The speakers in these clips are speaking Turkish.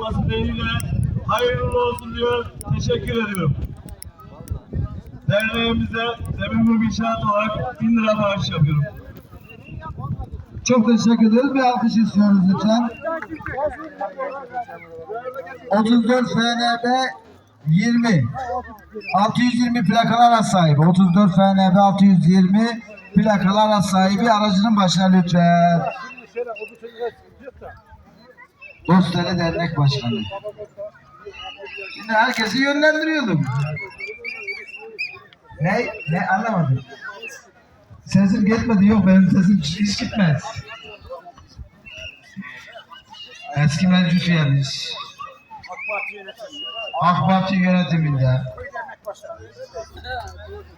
olması dileğiyle hayırlı olsun diyor. Teşekkür ediyorum. Derneğimize Zemin Grubu İnşaat olarak 1000 lira bağış yapıyorum. Çok teşekkür ederiz. Bir alkış istiyoruz lütfen. 34 FNB 20 620 plakalar araç sahibi 34 FNB 620 plakalar sahibi aracının başına lütfen. Dostları Dernek Başkanı. Şimdi herkesi yönlendiriyordum. Ne? Ne anlamadım. Sesim gitmedi yok benim sesim hiç gitmez. Eski meclis üyemiz. AK Parti yönetiminde.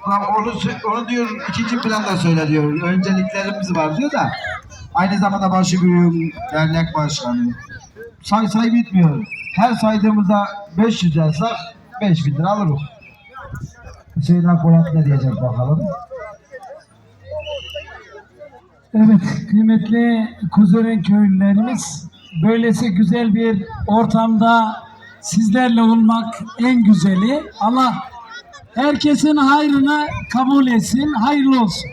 Tamam onu, onu diyor ikinci planda söyle diyor. Önceliklerimiz var diyor da. Aynı zamanda başvuruyum dernek başkanı. Say say bitmiyor. Her saydığımızda 500 yazsak 5000 lira alırız. Hüseyin Akbolat ne diyecek bakalım. Evet, kıymetli Kuzeren köylülerimiz, böylesi güzel bir ortamda sizlerle olmak en güzeli. Allah herkesin hayrına kabul etsin, hayırlı olsun.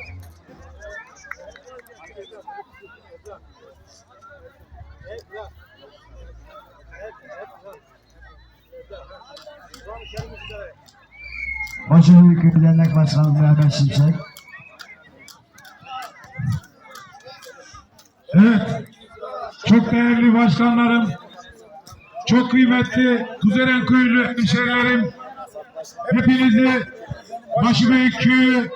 Başarılı Köy Dernek Başkanı Mehmet Şimşek. Evet. Çok değerli başkanlarım, çok kıymetli Kuzeren Köylü hemşehrilerim, hepinizi Başıbeyik Köyü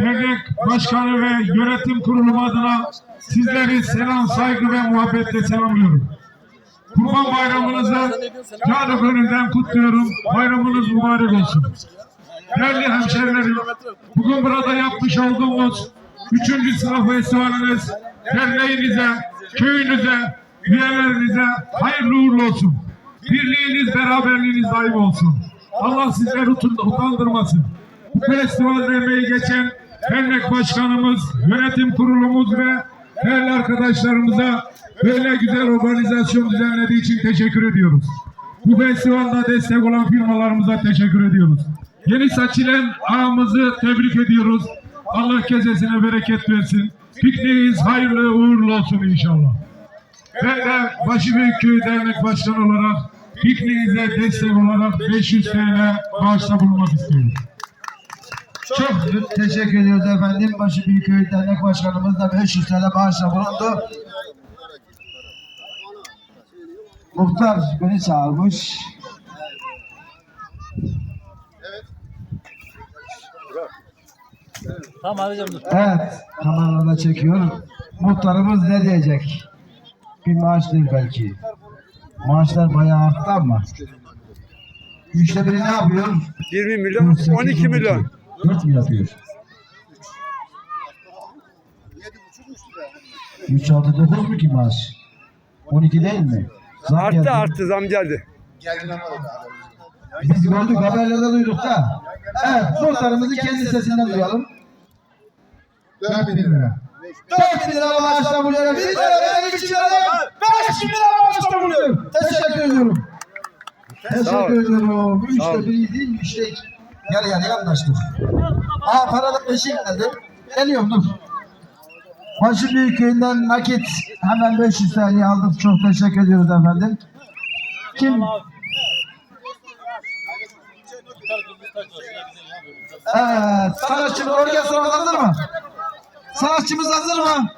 Dernek Başkanı ve Yönetim Kurulu adına sizleri selam, saygı ve muhabbetle selamlıyorum. Kurban bayramınızı canı gönülden kutluyorum. Bayramınız mübarek olsun. Değerli hemşehrilerim, bugün burada yapmış olduğumuz üçüncü sınıf festivaliniz derneğinize, köyünüze, üyelerinize hayırlı uğurlu olsun. Birliğiniz, beraberliğiniz daim olsun. Allah sizleri utandırmasın. Bu festivalde emeği geçen dernek başkanımız, yönetim kurulumuz ve değerli arkadaşlarımıza böyle güzel organizasyon düzenlediği için teşekkür ediyoruz. Bu festivalda destek olan firmalarımıza teşekkür ediyoruz. Yeni seçilen ağamızı tebrik ediyoruz. Allah kesesine bereket versin. Pikniğiniz hayırlı uğurlu olsun inşallah. Ben de Başıbeyik Köyü Dernek Başkanı olarak pikniğinize destek olarak 500 TL bağışta bulunmak istiyorum. Çok teşekkür ediyoruz efendim. Başı Büyükköy Dernek Başkanımız da 500 TL bağışla bulundu. Muhtar beni çağırmış. Evet, kamerada çekiyor. Muhtarımız ne diyecek? Bir maaş değil belki. Maaşlar bayağı arttı ama. Üçte biri ne yapıyor? 20 milyon, 12 milyon. 4 mü yapıyor? 3 6 9 mu ki maaş? 12 değil mi? Zam geldi. Arttı arttı zam geldi. Biz gördük haberlerde duyduk da. Evet muhtarımızı kendi sesinden duyalım. 4 bin lira. 4 bin lira maaşla buluyorum. 1 lira benim için lira. 5 bin lira maaşla buluyorum. Teşekkür ediyorum. Teşekkür ediyorum. Üçte biri değil, üçte iki. Yarı yarıya anlaştık. Aa para da peşin geldi. Geliyorum dur. Başı Büyükköy'ünden nakit hemen 500 TL aldık. Çok teşekkür ediyoruz efendim. Kim? Evet. Sanatçımız orkestramız hazır mı? Sanatçımız hazır mı?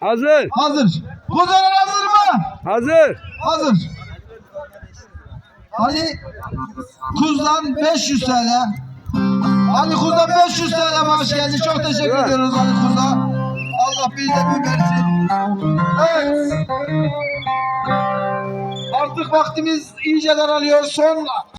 Hazır, Hazır. Kuzeler hazır mı? hazır. Hazır. Ali Kuz'dan 500 TL. Ali Kuz'dan 500 TL maaş geldi. Çok teşekkür Evet. ediyoruz Ali Kuz'a. Allah bir de bir versin. Evet. Artık vaktimiz iyice daralıyor. Son